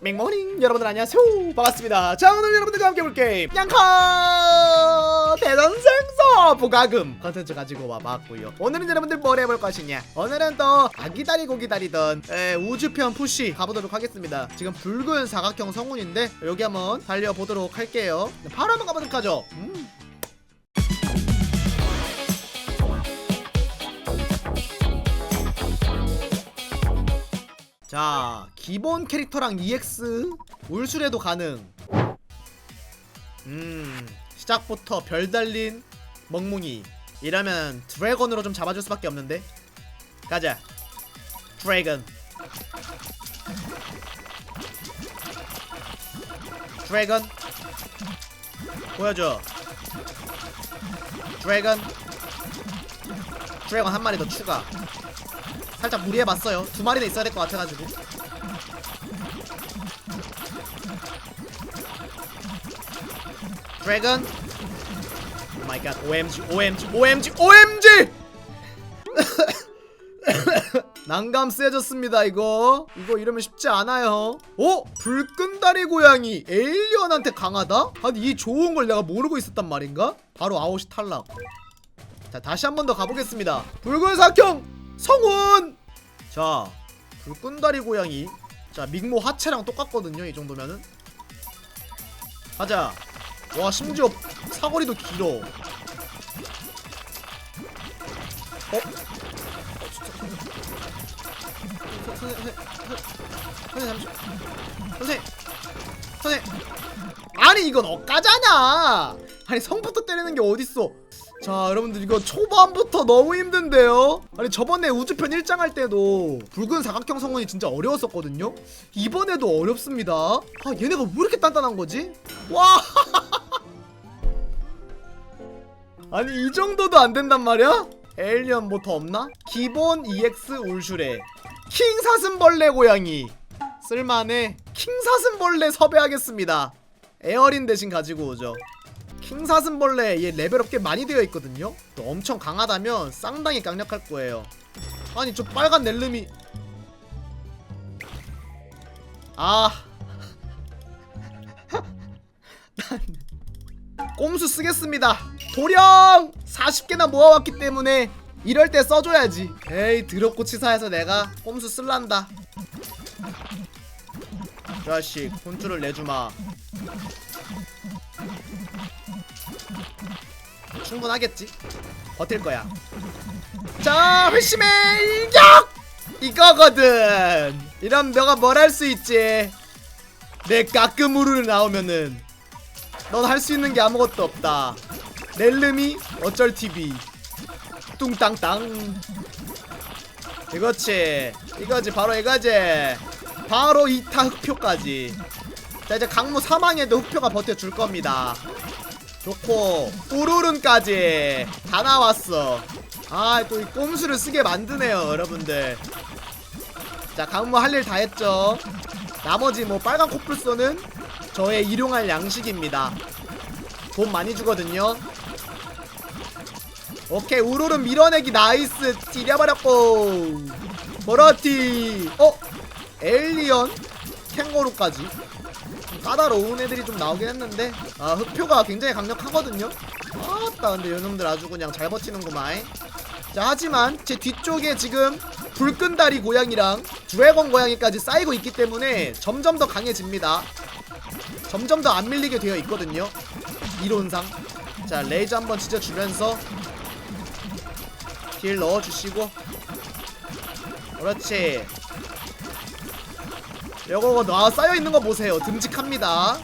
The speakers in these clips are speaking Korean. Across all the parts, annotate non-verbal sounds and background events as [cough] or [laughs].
맹모닝 여러분들 안녕하세요. 반갑습니다. 자 오늘 여러분들과 함께 볼 게임 양카 대전생서 부가금 컨텐츠 가지고 와봤고요. 오늘은 여러분들 뭘 해볼 것이냐? 오늘은 또 아기다리고 기다리던 에, 우주편 푸시 가보도록 하겠습니다. 지금 붉은 사각형 성운인데 여기 한번 달려보도록 할게요. 바로 한번 가보도록 하죠. 음. 자 기본 캐릭터랑 EX 울술에도 가능. 음 시작부터 별 달린 멍뭉이. 이러면 드래곤으로 좀 잡아줄 수밖에 없는데. 가자. 드래곤. 드래곤. 보여줘. 드래곤. 드래곤 한 마리 더 추가. 살짝 무리해봤어요. 두 마리는 있어야 될 것 같아가지고. 드래곤. 오 마이 갓. OMG, OMG, OMG, OMG! 난감 세졌습니다 이거 이거 이러면 쉽지 않아요 어? 불끈다리 고양이 에일리언한테 강하다? 아니 이 좋은 걸 내가 모르고 있었단 말인가? 바로 아웃이 탈락 자 다시 한 번 더 가보겠습니다 붉은 사형 성운 자 불끈다리 고양이 자 믹모 하체랑 똑같거든요 이 정도면은. 가자. 와 심지어 사거리도 길어. 어? 선생 선생 선생 선생 아니 이건 억까잖아. 아니 성부터 때리는 게 어딨어 자 여러분들 이거 초반부터 너무 힘든데요? 아니 저번에 우주편 1장 할 때도 붉은 사각형 성원이 진짜 어려웠었거든요? 이번에도 어렵습니다. 아 얘네가 왜 이렇게 단단한 거지? 와! [laughs] 아니 이 정도도 안 된단 말이야? 에일리언 뭐 더 없나? 기본 EX 울슈레. 킹 사슴벌레 고양이. 쓸만해. 킹 사슴벌레 섭외하겠습니다. 에어린 대신 가지고 오죠 킹 사슴벌레 얘 레벨업 꽤 많이 되어 있거든요. 또 엄청 강하다면 쌍당히 강력할 거예요. 아니 저 빨간 넬름이. 아. [laughs] 꼼수 쓰겠습니다. 도령! 40개나 모아왔기 때문에 이럴 때 써줘야지. 에이 드럽고 치사해서 내가 꼼수 쓸란다. 자식 혼쭐을 내주마 충분하겠지. 버틸 거야. 자 회심의 일격! 이거거든. 이런 너가 뭘 할 수 있지? 내 까끄무르 나오면은 넌 할 수 있는 게 아무것도 없다. 넬름이 어쩔 TV 뚱땅땅. 이거지. 이거지 바로 이거지. 바로 2타 흑표까지. 자 이제 강무 사망에도 흑표가 버텨줄 겁니다 좋고 우르른까지 다 나왔어. 아 또 이 꼼수를 쓰게 만드네요 여러분들. 자 강무 할 일 다 했죠. 나머지 뭐 빨간 코뿔소는 저의 일용할 양식입니다. 돈 많이 주거든요. 오케이 우르른 밀어내기 나이스. 찌려버렸고. 버러티. 어? 에일리언? 캥거루까지 까다로운 애들이 좀 나오긴 했는데 아 흑표가 굉장히 강력하거든요. 아따 근데 요놈들 아주 그냥 잘 버티는구만. 자 하지만 제 뒤쪽에 지금 불끈 다리 고양이랑 드래곤 고양이까지 쌓이고 있기 때문에 점점 더 강해집니다. 점점 더 안 밀리게 되어 있거든요. 이론상. 자 레이저 한번 지져주면서 딜 넣어주시고. 그렇지 요거 아 쌓여있는 거 보세요. 듬직합니다.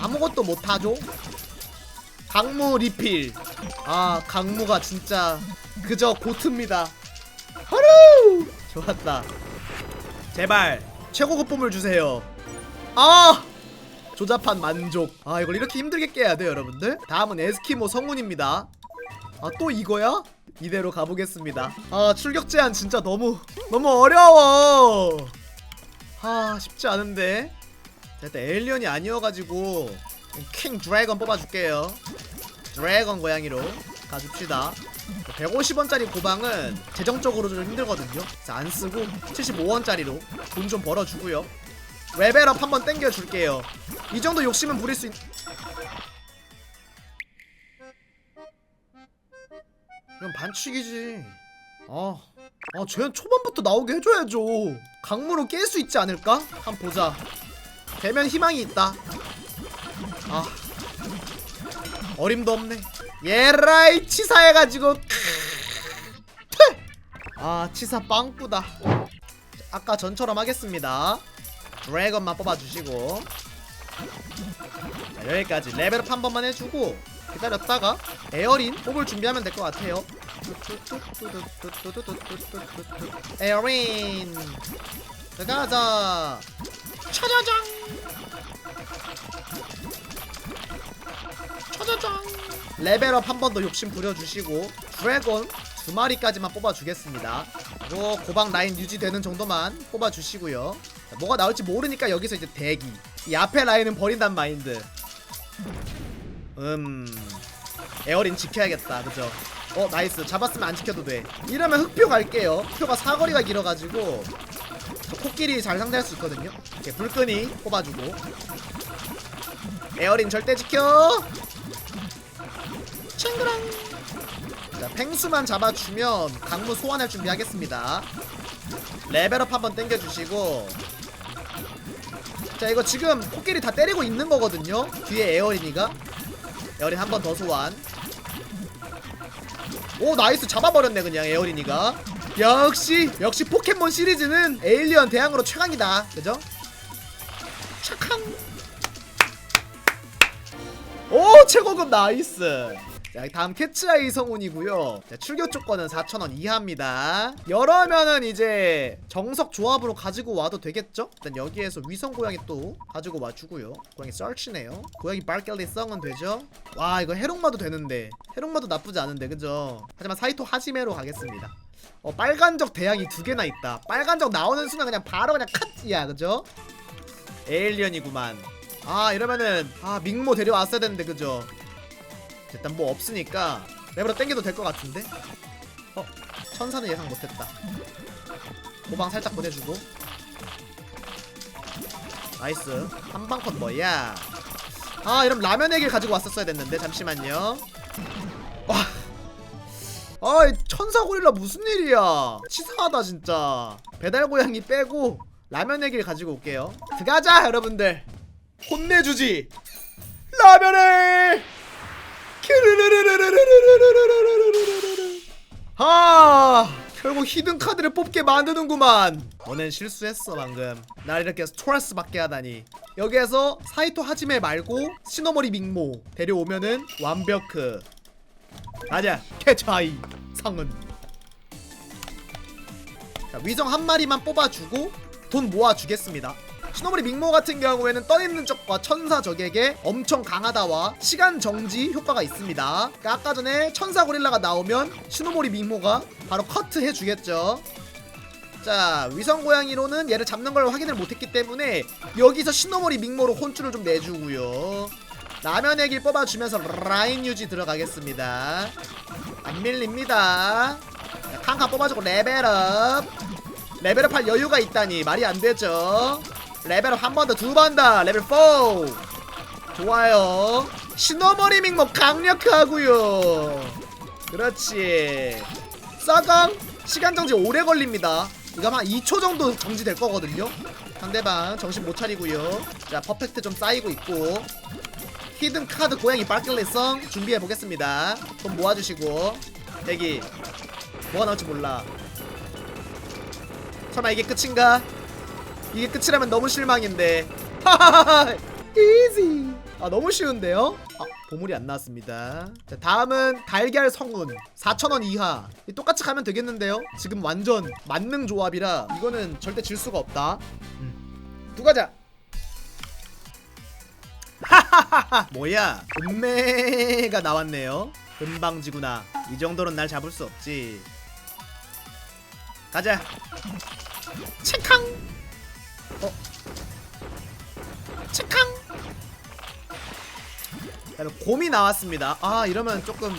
아무것도 못하죠? 강무 리필. 아 강무가 진짜 그저 고트입니다. 하루! 좋았다. 제발 최고급 봄을 주세요. 아! 조잡한 만족. 아 이걸 이렇게 힘들게 깨야 돼요 여러분들? 다음은 에스키모 성운입니다. 아 또 이거야? 이대로 가보겠습니다 아 출격 제한 진짜 너무 너무 어려워 아 쉽지 않은데 자, 일단 에일리언이 아니어가지고 킹 드래곤 뽑아줄게요 드래곤 고양이로 가줍시다 150원짜리 고방은 재정적으로 좀 힘들거든요. 그래서 안 쓰고 75원짜리로 돈 좀 벌어주고요. 레벨업 한번 땡겨줄게요. 이 정도 욕심은 부릴 수 있... 이건 반칙이지. 아, 아, 쟤는 초반부터 나오게 해줘야죠. 강무로 깰 수 있지 않을까? 한번 보자. 되면 희망이 있다. 아, 어림도 없네. 예라이 치사해가지고. 트! 아, 치사 빵꾸다. 아까 전처럼 하겠습니다. 드래곤만 뽑아주시고. 자, 여기까지 레벨업 한 번만 해주고 기다렸다가 에어린 뽑을 준비하면 될 것 같아요. 에어린 들어가자. 차자장. 차자장. 레벨업 한 번 더 욕심 부려주시고 드래곤 두 마리까지만 뽑아주겠습니다. 그리고 고방 라인 유지되는 정도만 뽑아주시고요. 자, 뭐가 나올지 모르니까 여기서 이제 대기. 이 앞에 라인은 버린단 마인드. 음 에어린 지켜야겠다. 그죠? 어 나이스. 잡았으면 안 지켜도 돼. 이러면 흑표 갈게요. 흑표가 사거리가 길어가지고 저 코끼리 잘 상대할 수 있거든요. 이렇게 불끈이 뽑아주고. 에어린 절대 지켜! 챙그랑! 자 펭수만 잡아주면 강무 소환할 준비하겠습니다. 레벨업 한번 땡겨주시고. 자 이거 지금 코끼리 다 때리고 있는 거거든요? 뒤에 에어린이가 에어린 한 번 더 소환. 오 나이스. 잡아버렸네 그냥 에어린이가. 역시 역시 포켓몬 시리즈는 에일리언 대항으로 최강이다. 그죠? 착한. 오 최고급 나이스 자 다음 캐츠아이 성운이고요 자, 출교 조건은 4,000원 이하입니다 여러면은 이제 정석 조합으로 가지고 와도 되겠죠? 일단 여기에서 위성 고양이 또 가지고 와주고요 고양이 썰치네요 고양이 발켈리 썽은 되죠? 와 이거 해롱마도 되는데 해롱마도 나쁘지 않은데 그죠? 하지만 사이토 하지메로 가겠습니다 어 빨간적 대양이 두 개나 있다 빨간적 나오는 순간 그냥 바로 그냥 컷이야 그죠? 에일리언이구만 아 이러면은 아 밍모 데려왔어야 되는데 그죠? 일단 뭐 없으니까 레벨업 땡겨도 될 것 같은데? 어? 천사는 예상 못했다. 고방 살짝 보내주고. 나이스. 한방 컷 뭐야? 아 이러면 라면 애길 가지고 왔었어야 됐는데 잠시만요. 와. 아이 천사 고릴라 무슨 일이야? 치사하다 진짜. 배달 고양이 빼고 라면 애길 가지고 올게요. 들어가자 여러분들. 혼내주지. 라면을 아 결국 히든 카드를 뽑게 만드는구만. 너넨 실수했어 방금. 날 이렇게 스트레스 받게 하다니. 여기에서 사이토 하지메 말고 시노모리 밍모 데려오면은 완벽크. 맞아 캐차이 상은. 자 위성 한 마리만 뽑아주고 돈 모아주겠습니다 시노모리 밍모 같은 경우에는 떠있는 적과 천사 적에게 엄청 강하다와 시간 정지 효과가 있습니다. 그러니까 아까 전에 천사 고릴라가 나오면 시노모리 밍모가 바로 커트 해주겠죠. 자 위성 고양이로는 얘를 잡는 걸 확인을 못했기 때문에 여기서 시노모리 밍모로 혼쭐을 좀 내주고요. 라면의 길 뽑아주면서 라인 유지 들어가겠습니다. 안 밀립니다. 자, 칸칸 뽑아주고 레벨업. 레벨업 할 여유가 있다니 말이 안 되죠. 레벨업 한 번 더, 두 번 더, 레벨 4. 좋아요. 시너머리 밍모 강력하고요. 그렇지. 싸강 시간 정지 오래 걸립니다. 이거 한 2초 정도 정지될 거거든요. 상대방 정신 못 차리고요. 자, 퍼펙트 좀 쌓이고 있고. 히든 카드 고양이 빨길리성 준비해 보겠습니다. 돈 모아주시고 대기 뭐가 나올지 몰라. 설마 이게 끝인가? 이게 끝이라면 너무 실망인데. [laughs] 하하하. 이지. 아 너무 쉬운데요? 아 보물이 안 나왔습니다. 자 다음은 달걀 성운 4,000원 이하. 이 똑같이 가면 되겠는데요? 지금 완전 만능 조합이라 이거는 절대 질 수가 없다. 음. 두 가자. 하하하하. 뭐야? 은매가 나왔네요. 금방지구나. 이 정도는 날 잡을 수 없지. 가자. 체캉. 어? 착캉 그다음에 곰이 나왔습니다. 아 이러면 조금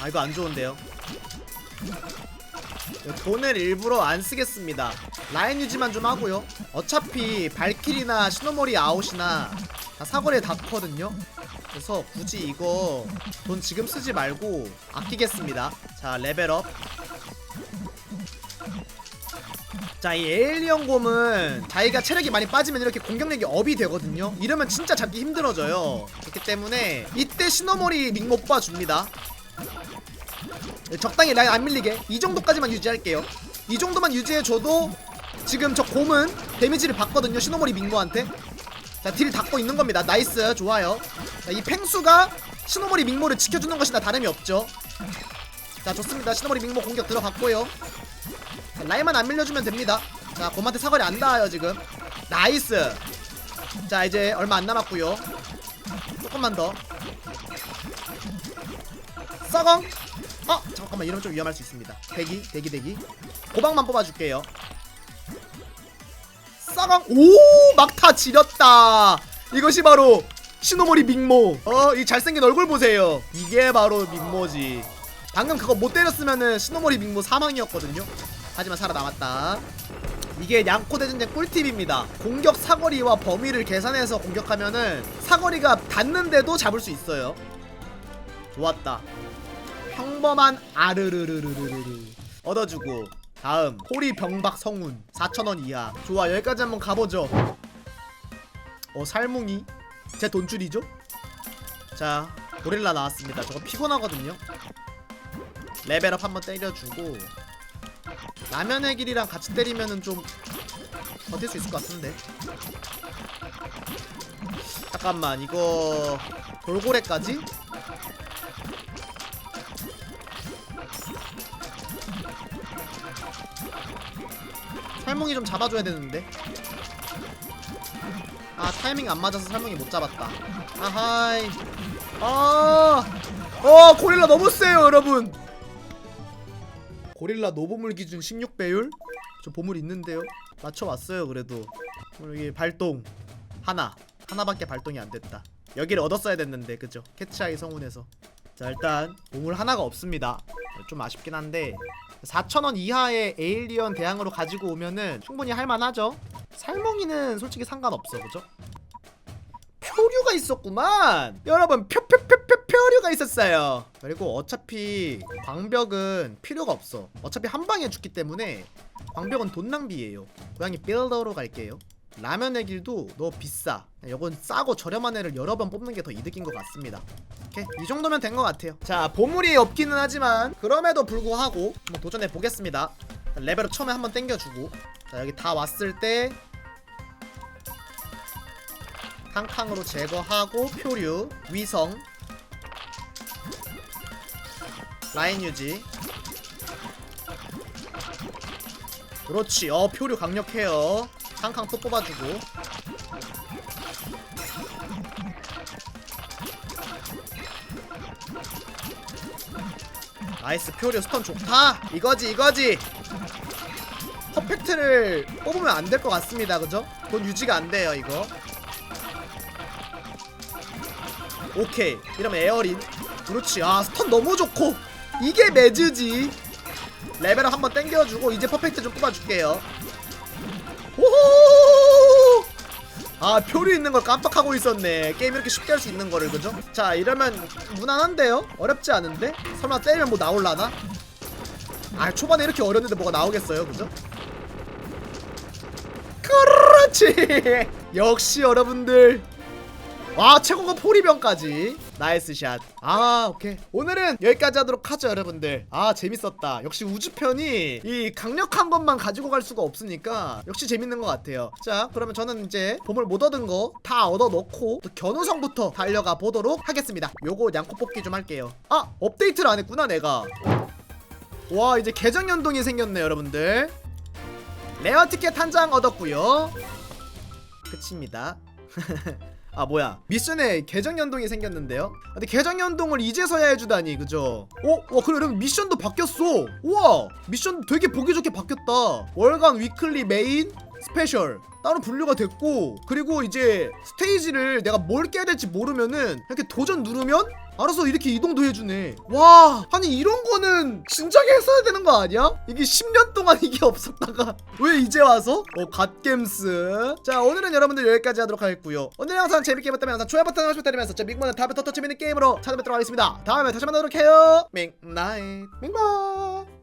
아 이거 안 좋은데요? 네, 돈을 일부러 안 쓰겠습니다. 라인 유지만 좀 하고요. 어차피 발키리나 시노머리 아웃이나 다 사거리에 닿거든요. 그래서 굳이 이거 돈 지금 쓰지 말고 아끼겠습니다 자 레벨업 자, 이 에일리언 곰은 자기가 체력이 많이 빠지면 이렇게 공격력이 업이 되거든요. 이러면 진짜 잡기 힘들어져요. 그렇기 때문에 이때 시노모리 밍못 봐줍니다. 네, 적당히 라인 안 밀리게 이 정도까지만 유지할게요. 이 정도만 유지해줘도 지금 저 곰은 데미지를 받거든요. 시노모리 밍모한테. 자, 딜 닫고 있는 겁니다. 나이스, 좋아요. 자, 이 팽수가 시노모리 밍모를 지켜주는 것이나 다름이 없죠. 자, 좋습니다. 시노모리 밍모 공격 들어갔고요. 자, 라인만 안 밀려주면 됩니다. 자, 곰한테 사거리 안 닿아요, 지금. 나이스. 자, 이제 얼마 안 남았고요. 조금만 더. 썩엉. 어, 잠깐만 이러면 좀 위험할 수 있습니다. 대기, 대기, 대기. 고방만 뽑아줄게요. 썩엉. 오, 막타 지렸다. 이것이 바로 시노모리 밍모. 어, 이 잘생긴 얼굴 보세요. 이게 바로 밍모지. 방금 그거 못 때렸으면은 시노모리 밍모 사망이었거든요. 하지만 살아남았다. 이게 양코 대전쟁 꿀팁입니다. 공격 사거리와 범위를 계산해서 공격하면은 사거리가 닿는데도 잡을 수 있어요. 좋았다. 평범한 아르르르르르르 얻어주고 다음 호리 병박 성운 4천원 이하. 좋아 여기까지 한번 가보죠. 어 살뭉이? 제 돈줄이죠? 자 고릴라 나왔습니다. 저거 피곤하거든요. 레벨업 한번 때려주고 라면의 길이랑 같이 때리면은 좀 버틸 수 있을 것 같은데? 잠깐만 이거 돌고래까지? 살몽이 좀 잡아줘야 되는데. 아 타이밍 안 맞아서 살몽이 못 잡았다. 아하이. 아 어, 고릴라 너무 세요 여러분. 고릴라 노보물 기준 16배율? 저 보물 있는데요? 맞춰왔어요 그래도. 여기 발동. 하나. 하나밖에 발동이 안 됐다. 여기를 얻었어야 됐는데 그죠? 캐치아이 성운에서 자 일단 보물 하나가 없습니다. 좀 아쉽긴 한데 4,000원 이하의 에일리언 대항으로 가지고 오면은 충분히 할만하죠? 살몽이는 솔직히 상관없어 그죠? 표류가 있었구만! 여러분 표표표표 표류가 있었어요. 그리고 어차피 광벽은 필요가 없어. 어차피 한 방에 죽기 때문에 광벽은 돈 낭비예요. 고양이 빌더로 갈게요 라면의 길도 너무 비싸. 이건 싸고 저렴한 애를 여러 번 뽑는 게 더 이득인 것 같습니다. 오케이? 이 정도면 된 것 같아요. 자 보물이 없기는 하지만 그럼에도 불구하고 한번 도전해 보겠습니다. 레벨업 처음에 한번 땡겨주고. 자 여기 다 왔을 때 캉캉으로 제거하고 표류 위성 라인 유지. 그렇지. 어 표류 강력해요 캉캉 또 뽑아주고. 나이스 표류 스턴 좋다. 이거지 이거지. 퍼펙트를 뽑으면 안 될 것 같습니다. 그죠? 돈 유지가 안 돼요 이거. 오케이. 이러면 에어린. 그렇지. 아 스턴 너무 좋고. 이게 매즈지. 레벨업 한번 땡겨주고 이제 퍼펙트 좀 뽑아줄게요 아 표류 있는 걸 깜빡하고 있었네 게임 이렇게 쉽게 할 수 있는 거를 그죠? 자 이러면 무난한데요? 어렵지 않은데? 설마 때리면 뭐 나올라나? 아 초반에 이렇게 어렸는데 뭐가 나오겠어요 그죠? 그렇지 [laughs] 역시 여러분들 와 최고가 포리병까지 나이스 샷 아 오케이. 오늘은 여기까지 하도록 하죠 여러분들. 아 재밌었다. 역시 우주편이 이 강력한 것만 가지고 갈 수가 없으니까 역시 재밌는 것 같아요. 자 그러면 저는 이제 보물 못 얻은 거 다 얻어놓고 또 견우성부터 달려가 보도록 하겠습니다. 요거 양코 뽑기 좀 할게요. 아 업데이트를 안 했구나 내가. 와 이제 계정 연동이 생겼네 여러분들. 레어 티켓 한 장 얻었고요. 끝입니다 [laughs] 아 뭐야. 미션에 계정 연동이 생겼는데요? 아, 근데 계정 연동을 이제서야 해주다니 그죠? 어? 와 그래 여러분 미션도 바뀌었어. 우와! 미션 되게 보기 좋게 바뀌었다. 월간 위클리 메인 스페셜. 따로 분류가 됐고 그리고 이제 스테이지를 내가 뭘 깨야 될지 모르면은 이렇게 도전 누르면 알아서 이렇게 이동도 해주네. 와 아니 이런 거는 진작에 했어야 되는 거 아니야? 이게 10년 동안 이게 없었다가 [laughs] 왜 이제 와서? 어 갓겜스. 자 오늘은 여러분들 여기까지 하도록 하겠고요. 오늘 영상 재밌게 봤다면 영상 좋아요 버튼 한 번씩 부탁드리면서 저 밍모는 다음에 더더 재밌는 게임으로 찾아뵙도록 하겠습니다. 다음에 다시 만나도록 해요. 밍나잇. 밍바